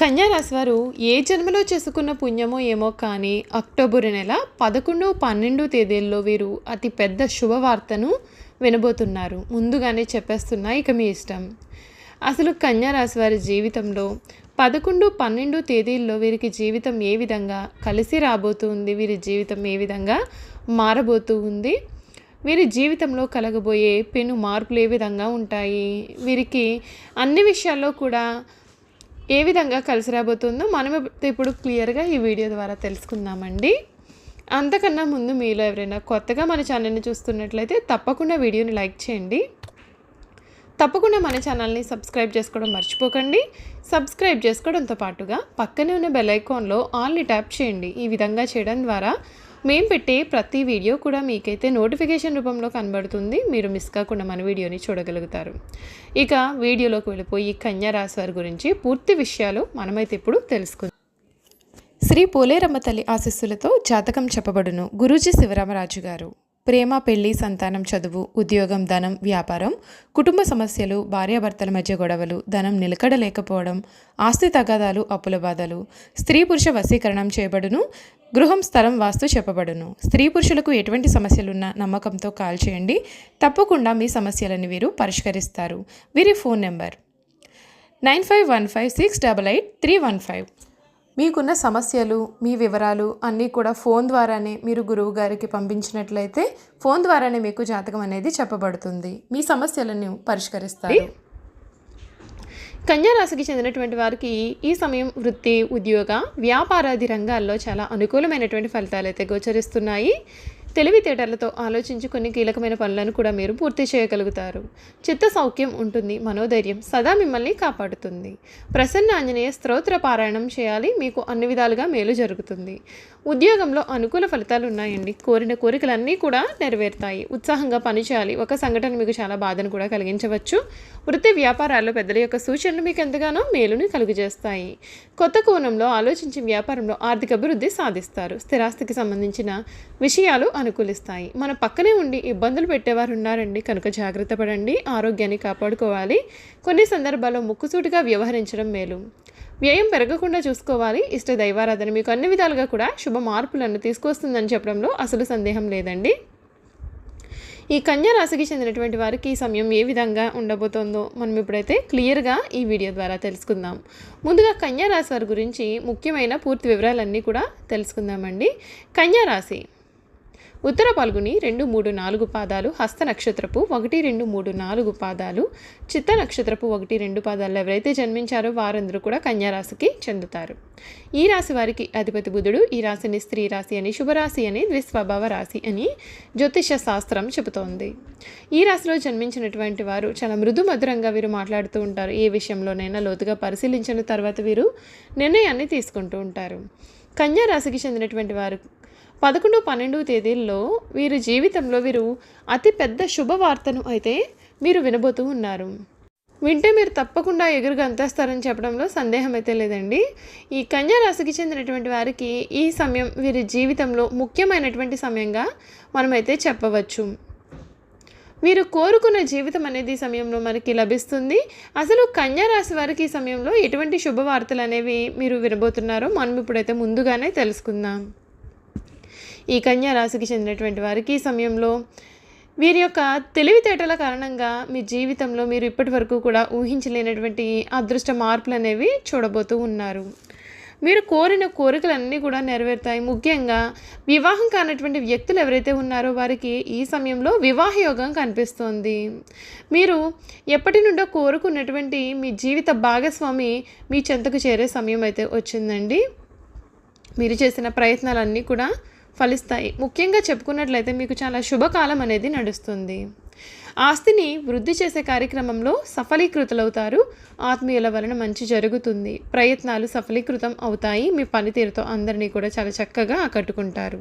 కన్యారాశి వారు ఏ జన్మలో చేసుకున్న పుణ్యమో ఏమో కానీ అక్టోబర్ నెల పదకొండు పన్నెండు తేదీల్లో వీరు అతి పెద్ద శుభవార్తను వినబోతున్నారు. ముందుగానే చెప్పేస్తున్నా ఇక మీ ఇష్టం. అసలు కన్యారాశి వారి జీవితంలో పదకొండు పన్నెండు తేదీల్లో వీరికి జీవితం ఏ విధంగా కలిసి రాబోతుంది వీరి జీవితం ఏ విధంగా మారబోతూ ఉంది వీరి జీవితంలో కలగబోయే పెను మార్పులు ఏ విధంగా ఉంటాయి వీరికి అన్ని విషయాల్లో కూడా ఏ విధంగా కలిసి రాబోతుందో మనం ఇప్పుడు క్లియర్గా ఈ వీడియో ద్వారా తెలుసుకుందామండి. అంతకన్నా ముందు మీలో ఎవరైనా కొత్తగా మన ఛానల్ని చూస్తున్నట్లయితే తప్పకుండా వీడియోని లైక్ చేయండి. తప్పకుండా మన ఛానల్ని సబ్స్క్రైబ్ చేసుకోవడం మర్చిపోకండి. సబ్స్క్రైబ్ చేసుకోవడంతో పాటుగా పక్కనే ఉన్న బెల్ ఐకాన్లో ఆల్ని ట్యాప్ చేయండి. ఈ విధంగా చేయడం ద్వారా మేము పెట్టే ప్రతి వీడియో కూడా మీకైతే నోటిఫికేషన్ రూపంలో కనబడుతుంది. మీరు మిస్ కాకుండా మన వీడియోని చూడగలుగుతారు. ఇక వీడియోలోకి వెళ్ళిపోయి కన్యా రాశి వారి గురించి పూర్తి విషయాలు మనమైతే ఇప్పుడు తెలుసుకుందాం. శ్రీ పోలేరమ్మ తల్లి ఆశీస్సులతో జాతకం చెప్పబడును. గురూజీ శివరామరాజు గారు. ప్రేమ పెళ్ళి సంతానం చదువు ఉద్యోగం ధనం వ్యాపారం కుటుంబ సమస్యలు భార్యాభర్తల మధ్య గొడవలు ధనం నిలకడ లేకపోవడం ఆస్తి తగాదాలు అప్పుల బాధలు స్త్రీ పురుష వశీకరణం చేయబడును గృహం స్థలం వాస్తు చెప్పబడును. స్త్రీ పురుషులకు ఎటువంటి సమస్యలున్నా నమ్మకంతో కాల్ చేయండి. తప్పకుండా మీ సమస్యలను వీరు పరిష్కరిస్తారు. వీరి phone number nine five one five six double eight three one five. మీకున్న సమస్యలు మీ వివరాలు అన్నీ కూడా ఫోన్ ద్వారానే మీరు గురువు గారికి పంపించినట్లయితే ఫోన్ ద్వారానే మీకు జాతకం అనేది చెప్పబడుతుంది. మీ సమస్యలను పరిష్కరిస్తారు. కన్యారాశికి చెందినటువంటి వారికి ఈ సమయం వృత్తి ఉద్యోగ వ్యాపారాది రంగాల్లో చాలా అనుకూలమైనటువంటి ఫలితాలు అయితే గోచరిస్తున్నాయి. తెలివితేటలతో ఆలోచించి కొన్ని కీలకమైన పనులను కూడా మీరు పూర్తి చేయగలుగుతారు. చిత్త సౌఖ్యం ఉంటుంది మనోధైర్యం సదా మిమ్మల్ని కాపాడుతుంది. ప్రసన్న ఆంజనేయ స్తోత్ర పారాయణం చేయాలి మీకు అన్ని విధాలుగా మేలు జరుగుతుంది. ఉద్యోగంలో అనుకూల ఫలితాలు ఉన్నాయండి. కోరిన కోరికలన్నీ కూడా నెరవేరుతాయి. ఉత్సాహంగా పనిచేయాలి. ఒక సంఘటన మీకు చాలా బాధను కూడా కలిగించవచ్చు. వృత్తి వ్యాపారాల్లో పెద్దల యొక్క సూచనలు మీకు ఎంతగానో మేలుని కలుగజేస్తాయి. కొత్త కోణంలో ఆలోచించి వ్యాపారంలో ఆర్థిక అభివృద్ధి సాధిస్తారు. స్థిరాస్తికి సంబంధించిన విషయాలు అనుకూలిస్తాయి. మన పక్కనే ఉండి ఇబ్బందులు పెట్టేవారు ఉన్నారండి కనుక జాగ్రత్త పడండి. ఆరోగ్యాన్ని కాపాడుకోవాలి. కొన్ని సందర్భాల్లో ముక్కుసూటిగా వ్యవహరించడం మేలు. వ్యయం పెరగకుండా చూసుకోవాలి. ఇష్ట దైవారాధన మీకు అన్ని విధాలుగా కూడా శుభ మార్పులను తీసుకొస్తుందని చెప్పడంలో అసలు సందేహం లేదండి. ఈ కన్యా రాశికి చెందినటువంటి వారికి ఈ సమయం ఏ విధంగా ఉండబోతోందో మనం ఇప్పుడైతే క్లియర్గా ఈ వీడియో ద్వారా తెలుసుకుందాం. ముందుగా కన్యా రాశి వారి గురించి ముఖ్యమైన పూర్తి వివరాలన్నీ కూడా తెలుసుకుందామండి. కన్యా రాశి ఉత్తర పాల్గొని రెండు మూడు నాలుగు పాదాలు హస్త నక్షత్రపు ఒకటి రెండు మూడు నాలుగు పాదాలు చిత్త నక్షత్రపు ఒకటి రెండు పాదాలు ఎవరైతే జన్మించారో వారందరూ కూడా కన్యారాశికి చెందుతారు. ఈ రాశి వారికి అధిపతి బుధుడు ఈ రాశిని స్త్రీ రాశి అని శుభరాశి అని ద్విస్వభావ రాశి అని జ్యోతిష శాస్త్రం చెబుతోంది. ఈ రాశిలో జన్మించినటువంటి వారు చాలా మృదు మధురంగా వీరు మాట్లాడుతూ ఉంటారు. ఏ విషయంలోనైనా లోతుగా పరిశీలించిన తర్వాత వీరు నిర్ణయాన్ని తీసుకుంటూ ఉంటారు. కన్యా రాశికి చెందినటువంటి వారు పదకొండు పన్నెండు తేదీల్లో వీరి జీవితంలో వీరు అతి పెద్ద శుభవార్తను అయితే మీరు వినబోతూ ఉన్నారు. వింటే మీరు తప్పకుండా ఎగురుగా అంతేస్తారని చెప్పడంలో సందేహం అయితే లేదండి. ఈ కన్యా రాశికి చెందినటువంటి వారికి ఈ సమయం వీరి జీవితంలో ముఖ్యమైనటువంటి సమయంగా మనమైతే చెప్పవచ్చు. మీరు కోరుకున్న జీవితం అనేది ఈ సమయంలో మనకి లభిస్తుంది. అసలు కన్యా రాశి వారికి ఈ సమయంలో ఎటువంటి శుభవార్తలు అనేవి మీరు వినబోతున్నారో మనం ఇప్పుడైతే ముందుగానే తెలుసుకుందాం. ఈ కన్యా రాశికి చెందినటువంటి వారికి ఈ సమయంలో వీరి యొక్క తెలివితేటల కారణంగా మీ జీవితంలో మీరు ఇప్పటి వరకు కూడా ఊహించలేనటువంటి అదృష్ట మార్పులు అనేవి చూడబోతూ ఉన్నారు. మీరు కోరిన కోరికలన్నీ కూడా నెరవేరుతాయి. ముఖ్యంగా వివాహం కానటువంటి వ్యక్తులు ఎవరైతే ఉన్నారో వారికి ఈ సమయంలో వివాహ యోగం కనిపిస్తోంది. మీరు ఎప్పటి నుండో కోరుకున్నటువంటి మీ జీవిత భాగస్వామి మీ చెంతకు చేరే సమయం అయితే వచ్చిందండి. మీరు చేసిన ప్రయత్నాలన్నీ కూడా ఫలిస్తాయి. ముఖ్యంగా చెప్పుకున్నట్లయితే మీకు చాలా శుభకాలం అనేది నడుస్తుంది. ఆస్తిని వృద్ధి చేసే కార్యక్రమంలో సఫలీకృతులవుతారు. ఆత్మీయుల వలన మంచి జరుగుతుంది. ప్రయత్నాలు సఫలీకృతం అవుతాయి. మీ పనితీరుతో అందరినీ కూడా చాలా చక్కగా ఆకట్టుకుంటారు.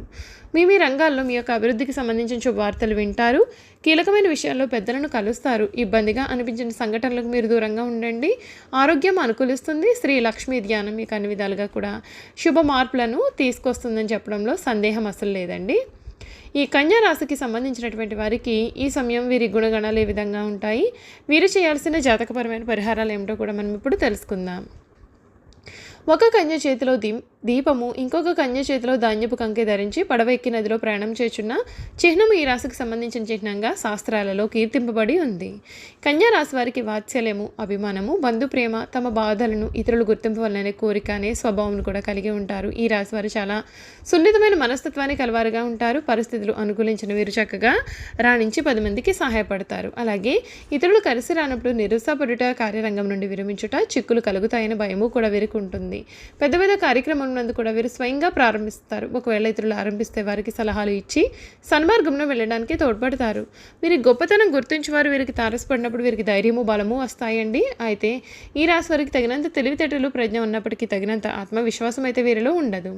మీ మీ రంగాల్లో మీ యొక్క అభివృద్ధికి సంబంధించిన శుభవార్తలు వింటారు. కీలకమైన విషయాల్లో పెద్దలను కలుస్తారు. ఇబ్బందిగా అనిపించిన సంఘటనలకు మీరు దూరంగా ఉండండి. ఆరోగ్యం అనుకూలిస్తుంది. శ్రీ లక్ష్మీ ధ్యానం మీకు అన్ని విధాలుగా కూడా శుభ మార్పులను తీసుకొస్తుందని చెప్పడంలో సందేహం అసలు లేదండి. ఈ కన్యా రాశికి సంబంధించినటువంటి వారికి ఈ సమయం వీరి గుణగణాలు ఏ విధంగా ఉంటాయి? వీరు చేయాల్సిన జాతకపరమైన పరిహారాలు ఏమిటో కూడా మనం ఇప్పుడు తెలుసుకుందాం. ఒక కన్య చేతిలో దీ దీపము ఇంకొక కన్య చేతిలో ధాన్యపు కంకె ధరించి పడవ ఎక్కి నదిలో ప్రయాణం చేస్తున్న చిహ్నము ఈ రాశికి సంబంధించిన చిహ్నంగా శాస్త్రాలలో కీర్తింపబడి ఉంది. కన్యా రాశి వారికి వాత్సల్యము అభిమానము బంధు ప్రేమ తమ బాధలను ఇతరులు గుర్తింపు వల్లనే కోరిక అనే స్వభావం కూడా కలిగి ఉంటారు. ఈ రాశి వారు చాలా సున్నితమైన మనస్తత్వాన్ని కలవారుగా ఉంటారు. పరిస్థితులు అనుకూలించిన వీరు చక్కగా రాణించి పది మందికి సహాయపడతారు. అలాగే ఇతరులు కలిసి రానప్పుడు నిరుత్సాహపడుట కార్యరంగం నుండి విరమించుట చిక్కులు కలుగుతాయని భయము కూడా వీరికి ఉంటుంది. పెద్ద పెద్ద కార్యక్రమం నందు కూడా వీరు స్వయంగా ప్రారంభిస్తారు. ఒకవేళ ఇతరులు ఆరంభిస్తే వారికి సలహాలు ఇచ్చి సన్మార్గంలో వెళ్ళడానికి తోడ్పడతారు. వీరి గొప్పతనం గుర్తించి వారు వీరికి తారసపడినప్పుడు వీరికి ధైర్యము బలము వస్తాయండి. అయితే ఈ రాశి వారికి తగినంత తెలివితేటలు ప్రజ్ఞ ఉన్నప్పటికీ తగినంత ఆత్మవిశ్వాసం అయితే వీరిలో ఉండదు.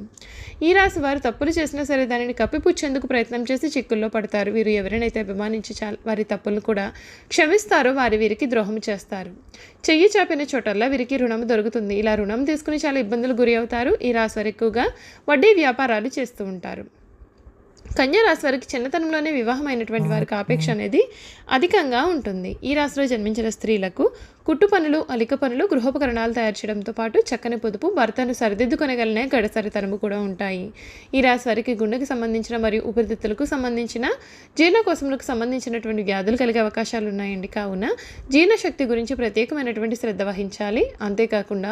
ఈ రాశి వారు తప్పులు చేసినా సరే దానిని కప్పిపుచ్చేందుకు ప్రయత్నం చేసి చిక్కుల్లో పడతారు. వీరు ఎవరినైతే అభిమానించి వారి తప్పులను కూడా క్షమిస్తారో వారి వీరికి ద్రోహం చేస్తారు. చెయ్యి చాపిన చోటల్లా వీరికి రుణం దొరుకుతుంది. ఇలా రుణం తీసుకుని చాలా ఇబ్బందులు గురి అవుతారు. ఈ రాశి వారు ఎక్కువగా వడ్డీ వ్యాపారాలు చేస్తూ ఉంటారు. కన్యా రాశి వారికి చిన్నతనంలోనే వివాహమైనటువంటి వారికి ఆపేక్ష అనేది అధికంగా ఉంటుంది. ఈ రాశిలో జన్మించిన స్త్రీలకు కుట్టు పనులు అలిక పనులు గృహోపకరణాలు తయారు చేయడంతో పాటు చక్కని పొదుపు భర్తను సరిదిద్దుకొనగలనే గడసరితనము కూడా ఉంటాయి. ఈ రాశి వారికి గుండెకి సంబంధించిన మరియు ఊపిరితిత్తులకు సంబంధించిన జీర్ణకోశములకు సంబంధించినటువంటి వ్యాధులు కలిగే అవకాశాలు ఉన్నాయండి. కావున జీర్ణశక్తి గురించి ప్రత్యేకమైనటువంటి శ్రద్ధ వహించాలి. అంతేకాకుండా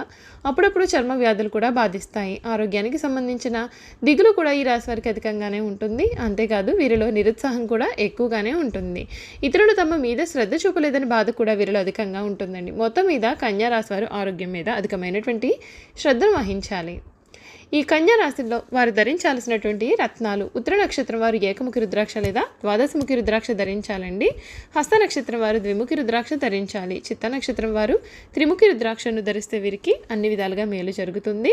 అప్పుడప్పుడు చర్మ వ్యాధులు కూడా బాధిస్తాయి. ఆరోగ్యానికి సంబంధించిన దిగులు కూడా ఈ రాశి వారికి అధికంగానే ఉంటుంది. అంతేకాదు వీరిలో నిరుత్సాహం కూడా ఎక్కువగానే ఉంటుంది. ఇతరులు తమ మీద శ్రద్ధ చూపలేదని బాధ కూడా వీరిలో అధికంగా ఉంటుంది ఉంటుందండి మొత్తం మీద కన్యారాశి వారు ఆరోగ్యం మీద అధికమైనటువంటి శ్రద్ధను వహించాలి. ఈ కన్యారాశిలో వారు ధరించాల్సినటువంటి రత్నాలు ఉత్తర నక్షత్రం వారు ఏకముఖి రుద్రాక్ష లేదా ద్వాదశముఖి రుద్రాక్ష ధరించాలండి. హస్త నక్షత్రం వారు ద్విముఖి రుద్రాక్ష ధరించాలి. చిత్త నక్షత్రం వారు త్రిముఖి రుద్రాక్షను ధరిస్తే వీరికి అన్ని విధాలుగా మేలు జరుగుతుంది.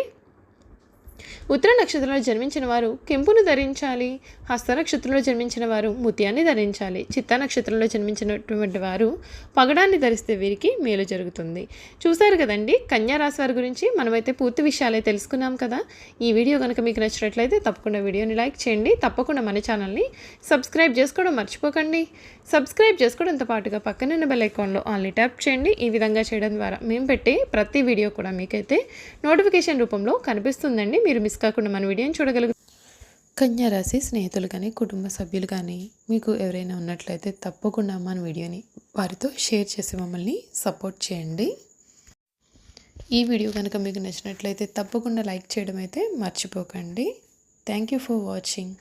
ఉత్తర నక్షత్రంలో జన్మించిన వారు కెంపును ధరించాలి హస్త నక్షత్రంలో జన్మించిన వారు ముత్యాన్ని ధరించాలి. చిత్త నక్షత్రంలో జన్మించినటువంటి వారు పగడాన్ని ధరిస్తే వీరికి మేలు జరుగుతుంది. చూసారు కదండి కన్యా రాశి వారి గురించి మనమైతే పూర్తి విషయాలే తెలుసుకున్నాం కదా. ఈ వీడియో కనుక మీకు నచ్చినట్లయితే తప్పకుండా వీడియోని లైక్ చేయండి. తప్పకుండా మన ఛానల్ని సబ్స్క్రైబ్ చేసుకోవడం మర్చిపోకండి. సబ్స్క్రైబ్ చేసుకోవడంతో పాటుగా పక్కనున్న బెల్ ఐకాన్లో ఆన్లీ ట్యాప్ చేయండి. ఈ విధంగా చేయడం ద్వారా మేము పెట్టే ప్రతి వీడియో కూడా మీకైతే నోటిఫికేషన్ రూపంలో కనిపిస్తుందండి. మీరు మిస్ కాకుండా మన వీడియోని చూడగలుగుతారు కన్యారాశి స్నేహితులు కానీ కుటుంబ సభ్యులు కానీ మీకు ఎవరైనా ఉన్నట్లయితే తప్పకుండా మన వీడియోని వారితో షేర్ చేసి మమ్మల్ని సపోర్ట్ చేయండి. ఈ వీడియో కనుక మీకు నచ్చినట్లయితే తప్పకుండా లైక్ చేయడం అయితే మర్చిపోకండి. Thank you for watching